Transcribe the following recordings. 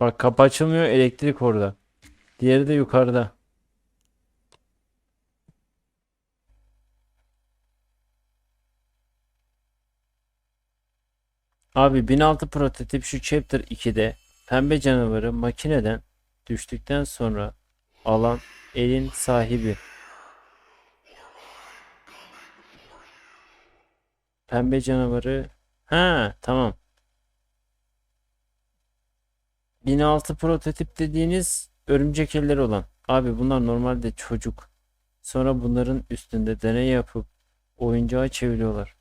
Bak kapı açılmıyor elektrik orada. Diğeri de yukarıda. Abi 1006 prototip şu Chapter 2'de pembe canavarı makineden düştükten sonra alan elin sahibi. Pembe canavarı. Ha tamam. 1006 prototip dediğiniz örümcek elleri olan. Abi bunlar normalde çocuk. Sonra bunların üstünde deney yapıp oyuncağa çeviriyorlar.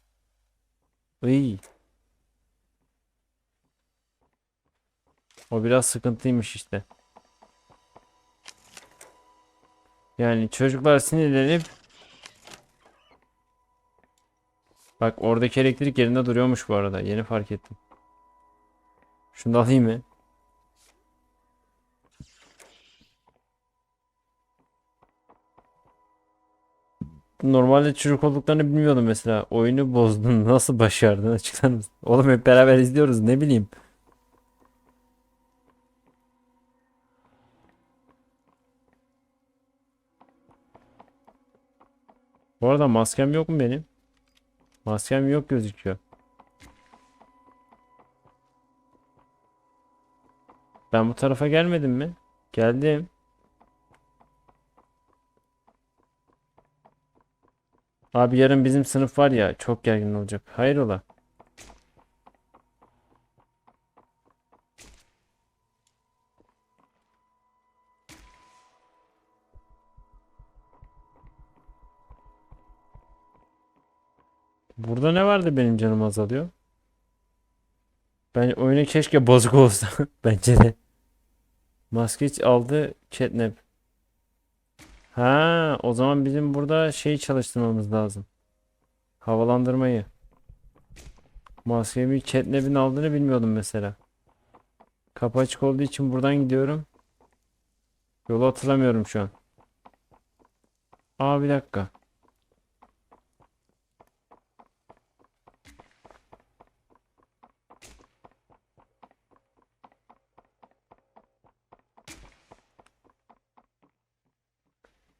Iy. O biraz sıkıntıymış işte. Yani çocuklar sinirlenip Bak oradaki elektrik yerinde duruyormuş bu arada. Yeni fark ettim. Şunu da alayım mı? Normalde çocuk olduklarını bilmiyordum mesela. Oyunu bozdun. Nasıl başardın? Açıklar mısın? Oğlum hep beraber izliyoruz. Ne bileyim. Bu arada maskem yok mu benim? Maskem yok gözüküyor. Ben bu tarafa gelmedim mi? Geldim. Abi yarın bizim sınıf var ya çok gergin olacak. Hayrola? Burada ne vardı benim canım azalıyor? Ben oyunu keşke bozuk olsa. Bence de. Maskeç aldı catnap. Ha, o zaman bizim burada şey çalıştırmamız lazım. Havalandırmayı. Maskemi catnap'in aldığını bilmiyordum mesela. Kapı açık olduğu için buradan gidiyorum. Yolu hatırlamıyorum şu an. Aa bir dakika.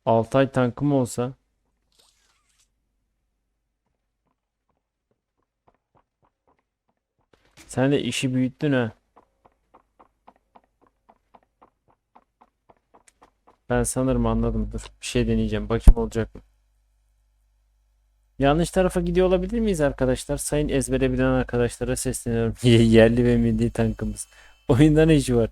Altay tankım olsa Sen de işi büyüttün ha. Ben sanırım anladım. Dur bir şey deneyeceğim. Bakayım olacak mı? Yanlış tarafa gidiyor olabilir miyiz arkadaşlar? Sayın ezbere bilen arkadaşlara sesleniyorum. Yerli ve milli tankımız. Oyunda ne işi var?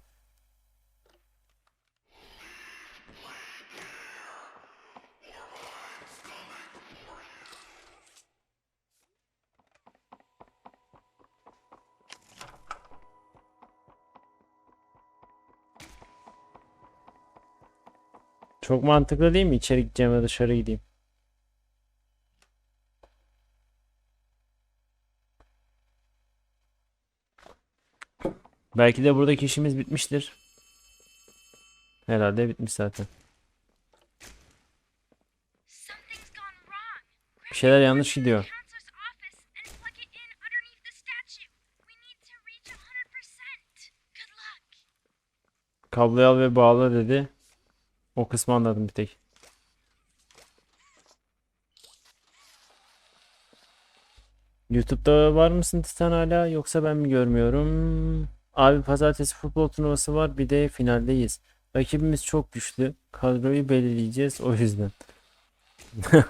Çok mantıklı değil mi? İçeri gideceğim dışarı gideyim. Belki de buradaki işimiz bitmiştir. Herhalde bitmiş zaten. Bir şeyler yanlış gidiyor. Counselor's office and plug it in underneath the statue. We need to reach 100%. Good luck. Kabloyu al ve bağla dedi. O kısmı anladım bir tek. YouTube'da var mısın Titan hala yoksa ben mi görmüyorum? Abi pazartesi futbol turnuvası var bir de finaldeyiz. Rakibimiz çok güçlü. Kadroyu belirleyeceğiz o yüzden.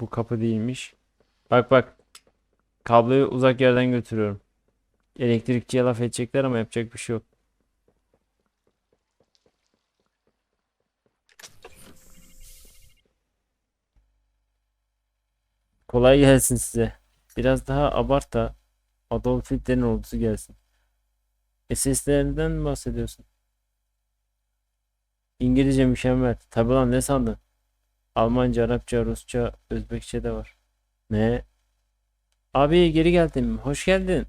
Bu kapı değilmiş. Bak bak. Kabloyu uzak yerden götürüyorum. Elektrikçiye laf edecekler ama yapacak bir şey yok. Kolay gelsin size. Biraz daha abart da Adolf Hitler'in ordusu gelsin. SS'lerden mi bahsediyorsun? İngilizce mükemmel. Tabi lan ne sandın? Almanca, Arapça, Rusça, Özbekçe de var. Ne? Abi geri geldim. Hoş geldin.